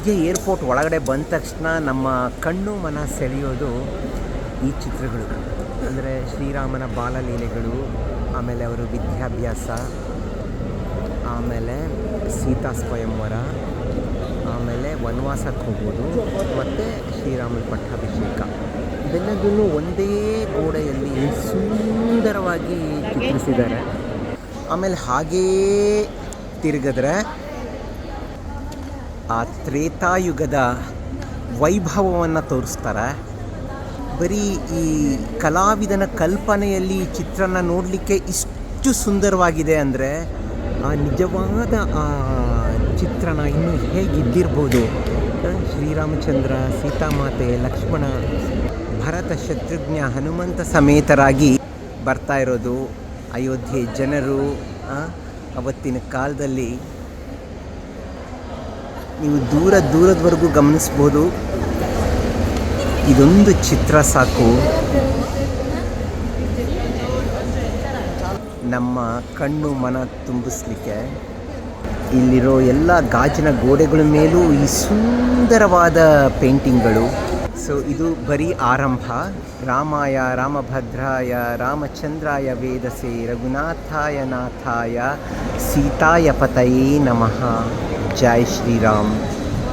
Ayodhya airport ಒಳಗಡೆ ಬಂದ ತಕ್ಷಣ ನಮ್ಮ ಕಣ್ಣು ಮನ ಸೆಳೆಯೋದು ಈ ಚಿತ್ರಗಳು. ಅಂದರೆ ಶ್ರೀರಾಮನ ಬಾಲಲೀಲೆಗಳು, ಆಮೇಲೆ ಅವರು ವಿದ್ಯಾಭ್ಯಾಸ, ಆಮೇಲೆ ಸೀತಾ ಸ್ವಯಂವರ, ಆಮೇಲೆ ವನವಾಸಕ್ಕೆ ಹೋಗೋದು, ಮತ್ತು ಶ್ರೀರಾಮನ ಪಟ್ಟಾಭಿಷೇಕ. ಇವೆಲ್ಲದನ್ನು ಒಂದೇ ಗೋಡೆಯಲ್ಲಿ ಸುಂದರವಾಗಿ ಚಿತ್ರಿಸಿದ್ದಾರೆ. ಆಮೇಲೆ ಹಾಗೇ ತಿರುಗಿದ್ರೆ ಆ ತ್ರೇತಾಯುಗದ ವೈಭವವನ್ನು ತೋರಿಸ್ತಾರೆ. ಬರೀ ಈ ಕಲಾವಿದನ ಕಲ್ಪನೆಯಲ್ಲಿ ಈ ಚಿತ್ರನ ನೋಡಲಿಕ್ಕೆ ಇಷ್ಟು ಸುಂದರವಾಗಿದೆ ಅಂದರೆ ಆ ನಿಜವಾದ ಆ ಚಿತ್ರಣ ಇನ್ನೂ ಹೇಗಿದ್ದಿರ್ಬೋದು? ಶ್ರೀರಾಮಚಂದ್ರ, ಸೀತಾಮಾತೆ, ಲಕ್ಷ್ಮಣ, ಭರತ, ಶತ್ರುಘ್ನ, ಹನುಮಂತ ಸಮೇತರಾಗಿ ಬರ್ತಾ ಇರೋದು ಅಯೋಧ್ಯೆ ಜನರು ಅವತ್ತಿನ ಕಾಲದಲ್ಲಿ. ನೀವು ದೂರ ದೂರದವರೆಗೂ ಗಮನಿಸ್ಬೋದು. ಇದೊಂದು ಚಿತ್ರ ಸಾಕು. ನಮ್ಮ ಕಣ್ಣು ಮನ ತುಂಬಿಸ್ಲಿಕ್ಕೆ ಇಲ್ಲಿರೋ ಎಲ್ಲ ಗಾಜಿನ ಗೋಡೆಗಳ ಮೇಲೂ ಈ ಸುಂದರವಾದ ಪೇಂಟಿಂಗ್ಗಳು. ಸೊ ಇದು ಬರೀ ಆರಂಭ. ರಾಮಾಯ ರಾಮಭದ್ರಾಯ ರಾಮಚಂದ್ರಾಯ ವೇದಸೆ ರಘುನಾಥಾಯ ನಾಥಾಯ ಸೀತಾಯ ಪತಯೇ ನಮಃ. জয় শ্রীরাম।